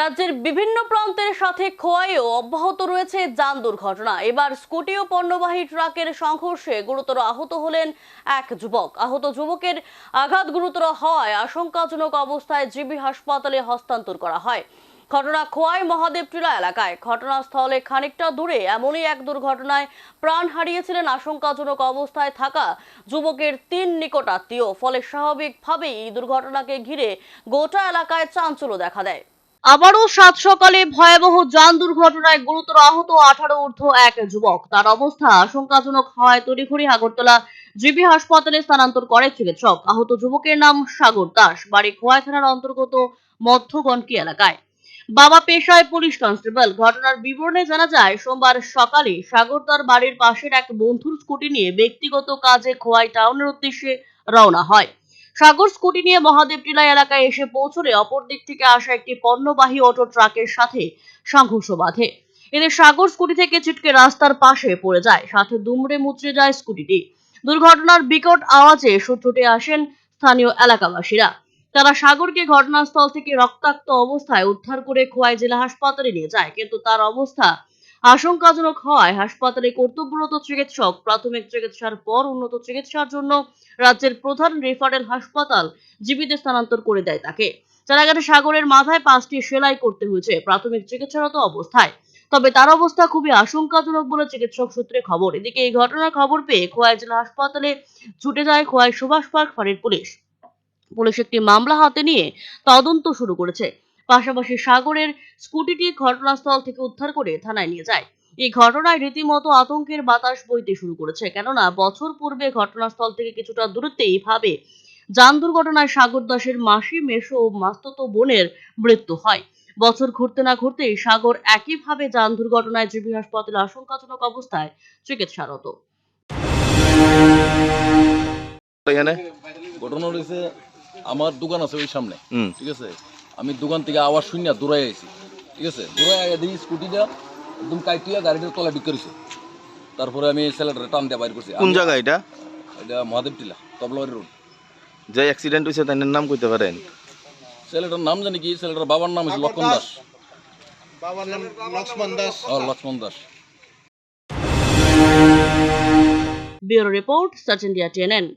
রাজ্যের বিভিন্ন প্রান্তের সাথে খোয়াইও অব্যাহত রয়েছে যান দুর্ঘটনা। এবার স্কুটি ও পণ্যবাহী ট্রাকের সংঘর্ষে গুরুতর আহত হলেন এক যুবক। আহত যুবকের আঘাত গুরুতর হওয়ায় আশঙ্কাজনক অবস্থায় জিবি হাসপাতালে হস্তান্তর করা হয়। ঘটনা খোয়াই মহাদেব টিলা এলাকায়। ঘটনাস্থলে খানিকটা দূরে এমনই এক দুর্ঘটনায় প্রাণ হারিয়েছিলেন আশঙ্কাজনক অবস্থায় থাকা যুবকের তিন নিকটাত্মীয়। ফলে স্বাভাবিকভাবেই এই দুর্ঘটনাকে ঘিরে গোটা এলাকায় চাঞ্চল্য দেখা দেয়। আবারও সাত সকালে ভয়াবহ যান দুর্ঘটনায় গুরুতর আহত আঠারো ঊর্ধ্ব এক যুবক। তার অবস্থা আশঙ্কাজনক হওয়ায় তড়িঘড়ি আগরতলা জিবি হাসপাতালে স্থানান্তর করে চিকিৎসক। আহত যুবকের নাম সাগর দাস। বাড়ি খোয়াই থানার অন্তর্গত মধ্যগণকি এলাকায়। বাবা পেশায় পুলিশ কনস্টেবল। ঘটনার বিবরণে জানা যায়, সোমবার সকালে সাগর তার বাড়ির পাশের এক বন্ধুর স্কুটি নিয়ে ব্যক্তিগত কাজে খোয়াই টাউনের উদ্দেশ্যে রওনা হয়। সাগর স্কুটি নিয়ে মহাদেব টিলা এলাকায় এসে পৌঁছলে অপর দিক থেকে আসা একটি পণ্যবাহী অটো ট্রাকের সাথে সংঘর্ষ বাধে। এতে সাগর স্কুটি থেকে ছিটকে রাস্তার পাশে পড়ে যায়, সাথে দুমড়ে মুচড়ে যায় স্কুটিটি। দুর্ঘটনার বিকট আওয়াজে সূত্রটি আসেন স্থানীয় এলাকাবাসীরা। তারা সাগরকে ঘটনাস্থল থেকে রক্তাক্ত অবস্থায় উদ্ধার করে খোয়াই জেলা হাসপাতালে নিয়ে যায়, কিন্তু তার অবস্থা আশঙ্কাজনক হওয়ায় হাসপাতালে কর্তব্যরত চিকিৎসক প্রাথমিক চিকিৎসার পর উন্নত চিকিৎসার জন্য রাজ্যের প্রধান রেফারেল হাসপাতাল জীবিত স্থানান্তর করে দেয় তাকে। গেছে, সাগরের মাথায় পাঁচটি সেলাই করতে হয়েছে প্রাথমিক চিকিৎসারত অবস্থায়। তবে তার অবস্থা খুবই আশঙ্কাজনক বলে চিকিৎসক সূত্রে খবর। এদিকে এই ঘটনার খবর পেয়ে খোয়াই জেলা হাসপাতালে ছুটে যায় খোয়াই সুভাষ পার্ক ফাঁড়ির পুলিশ। পুলিশ একটি মামলা হাতে নিয়ে তদন্ত শুরু করেছে। পাশাপাশি সাগরের স্কুটিটি ঘটনাস্থল থেকে উদ্ধার করে থানায় নিয়ে যায়। এই ঘটনায় রীতিমতো আতঙ্কের বাতাস বইতে শুরু করেছে। কেননা বছর পূর্বে ঘটনাস্থল থেকে কিছুটা দূরত্বে এইভাবে যান দুর্ঘটনায় সাগর দাসের মাসি মেশো ও মাস্ততো বোনের মৃত্যু হয়। বছর ঘুরতে না ঘুরতেই সাগর একইভাবে যান দুর্ঘটনায় জিবি হাসপাতালে আশঙ্কাজনক অবস্থায় চিকিৎসারত। এখানে? ঘটনা রয়েছে আমার দোকান আছে ওই সামনে ঠিক আছে? আমি দোকান থেকে আওয়াজ শুনিয়া দূরে আইছি। ঠিক আছে? দূরে আগে দেখি স্কুটিটা একদম কাইটিয়া গাড়িটার তলা বিক করেছে তারপরে আমি ছেলেটারে টান দিয়ে বাইর করছি। কোন জায়গা এটা? এটা মহাদেব টিলা তবলাবাড়ি রোড। যে অ্যাক্সিডেন্ট হয়েছে তার নাম কইতে পারেন? ছেলেটার নাম জানি কি? ছেলেটার বাবার নাম হচ্ছে লক্ষণ দাস। বাবার নাম লক্ষ্মণ দাস। ও Lakshman Das. Bureau report Sach India TNN.